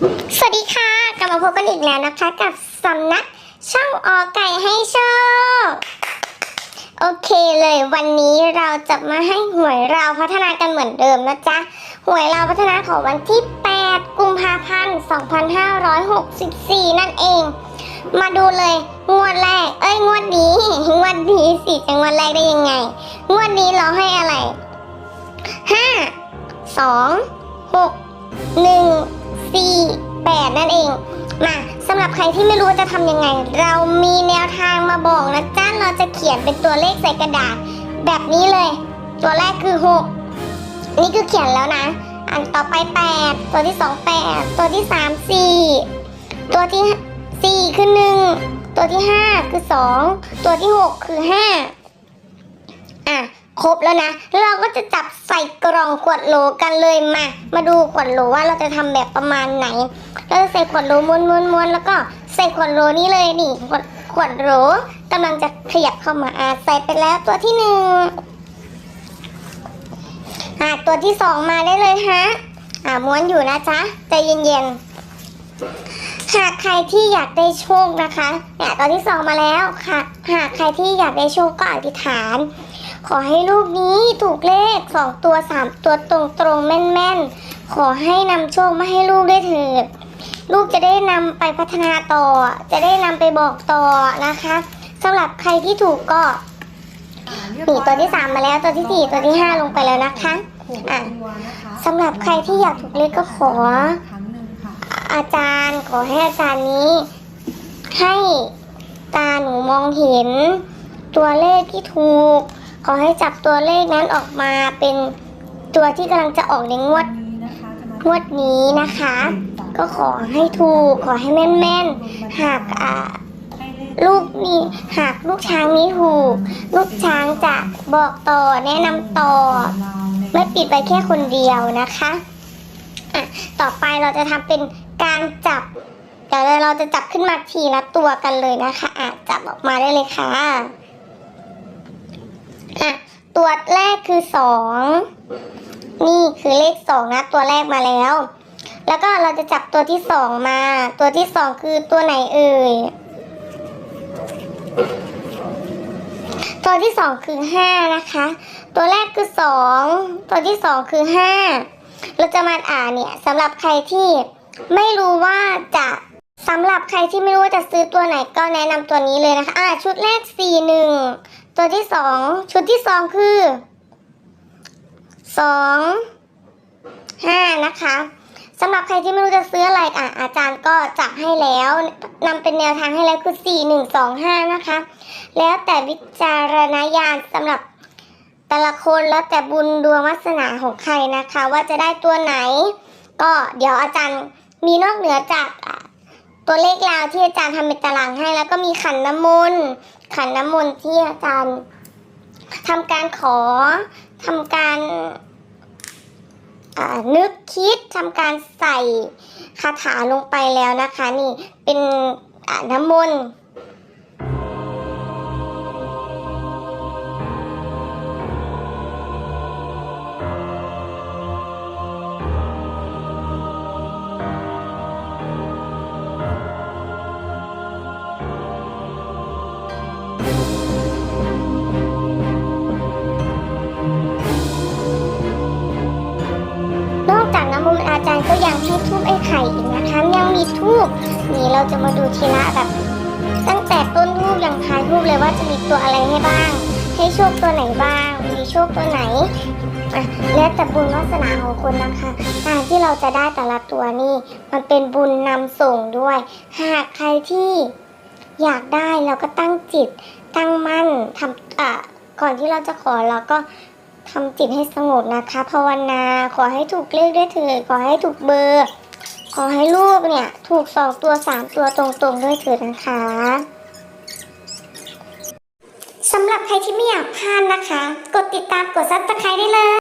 สวัสดีค่ะกลับมาพบกันอีกแล้วนะคะ กับสำนักช่องออไก่ให้โชค โอเคเลยวันนี้เราจะมาให้หวยเราพัฒนากันเหมือนเดิมนะจ๊ะ หวยเราพัฒนาของวันที่ 8 กุมภาพันธ์ 2564 นั่นเอง มาดูเลยงวดแรก เอ้ยงวดนี้งวดนี้สิจะงวดแรกได้ยังไง งวดนี้เราให้อะไรห้าสอ งหกหนึ่งสี่แปดนั่นเองมาสำหรับใครที่ไม่รู้จะทำยังไง เรามีแนวทางมาบอกนะจ้าเราจะเขียนเป็นตัวเลขใส่กระดาษ แบบนี้เลย ตัวแรกคือหกนี่คือเขียนแล้วนะ อันต่อไปแปดตัวที่สองแปดตัวที่สามสี่ตัวที่สี่คือหนึ่งตัวที่ห้าคือสองตัวที่หกคือห้า ครบแล้วนะ แล้วเราก็จะจับใส่กล่องขวดโหลกันเลยมา มาดูขวดโหลว่าเราจะทำแบบประมาณไหน เราจะใส่ขวดโหลม้วนม้วนม้วนแล้วก็ใส่ขวดโหลนี้เลยนี่ขวดขวดโหลกำลังจะขยับเข้ามาอะใส่ไปแล้วตัวที่หนึ่งอะตัวที่สองมาได้เลยฮะอะม้วนอยู่นะจ๊ะใจเย็นๆ หากใครที่อยากได้โชคนะคะเนี่ยตัวที่สองมาแล้วค่ะ หากใครที่อยากได้โชคก็อธิษฐาน ขอให้ลูกนี้ถูกเลขสองตัวสามตัวตรงตรงแม่นแม่นๆ ขอให้นำโชคมาให้ลูกได้เถิด ลูกจะได้นำไปพัฒนาต่อ จะได้นำไปบอกต่อนะคะสำหรับใครที่ถูกก็หนีตัวที่สามมาแล้วตัวที่สี่ตัวที่ห้าลงไปแล้วนะคะอะสำหรับใครที่อยากถูกเลขก็ขอ อาจารย์ขอให้อาจารย์นี้ ให้ตาหนูมองเห็น ตัวเลขที่ถูก ขอให้จับตัวเลขนั้นออกมาเป็นตัวที่กำลังจะออกในงวดนี้นะคะจะมางวดนี้นะคะ ก็ขอให้ถูกขอให้แม่นๆ หากอ่าให้เลขลูกนี้หากลูกช้างนี้ถูก ลูกช้างจะบอกต่อแนะนำต่อเราในไม่ปิดไว้แค่คนเดียวนะคะอะต่อไปเราจะทำเป็นการจับเดี๋ยวเราจะจับขึ้นมาทีละตัวกันเลยนะคะอะจับออกมาได้เลยค่ะ อะตัวแรกคือสองนี่คือเลขสองนะตัวแรกมาแล้ว แล้วก็เราจะจับตัวที่สองมา ตัวที่สองคือตัวไหนเอ่ยตัวที่สองคือห้านะคะ ตัวแรกคือสองตัวที่สองคือห้าเราจะมาอ่านเนี่ยสำหรับใครที่ไม่รู้ว่าจะสำหรับใครที่ไม่รู้ว่าจะซื้อตัวไหนก็แนะนำตัวนี้เลยนะคะอ่าชุดแรกสี่หนึ่ง ตัวที่สองชุดที่สองคือสองห้านะคะสำหรับใครที่ไม่รู้จะซื้ออะไรอะอาจารย์ก็จับให้แล้วนำเป็นแนวทางให้แล้วคือสี่หนึ่งสองห้านะคะ แล้วแต่วิจารณญาณสำหรับแต่ละคนแล้วแต่บุญดวงวาสนาของใครนะคะ ว่าจะได้ตัวไหน ก็เดี๋ยวอาจารย์มีนอกเหนือจากตัวเลขราวที่อาจารย์ทำเป็นตารางให้ แล้วก็มีขันน้ำมนต์ ขันน้ำมนต์ที่อาจารย์ทำการขอทำการนึกคิดทำการใส่คาถาลงไปแล้วนะคะ นี่เป็นน้ำมนต์ มีทูบนี่เราจะมาดูทีละแบบ ตั้งแต่ต้นทูบยังท้ายทูบเลยว่าจะมีตัวอะไรให้บ้าง ให้โชคตัวไหนบ้าง มีโชคตัวไหนแล้วแต่บุญวาสนาของคนนะคะการที่เราจะได้แต่ละตัวนี่มันเป็นบุญนำส่งด้วย หากใครที่อยากได้เราก็ตั้งจิต ตั้งมั่นทำอะก่อนที่เราจะขอเราก็ทำจิตให้สงบนะคะภาวนาขอให้ถูกเลขด้วยเถิดขอให้ถูกเบอร์ อให้ลูกเนี่ย ถูกสองตัวสามตัวตรงๆด้วยเถิดนะคะสำหรับใครที่ไม่อยากพลาดนะคะ กดติดตามกดซับสไครต์ได้เลย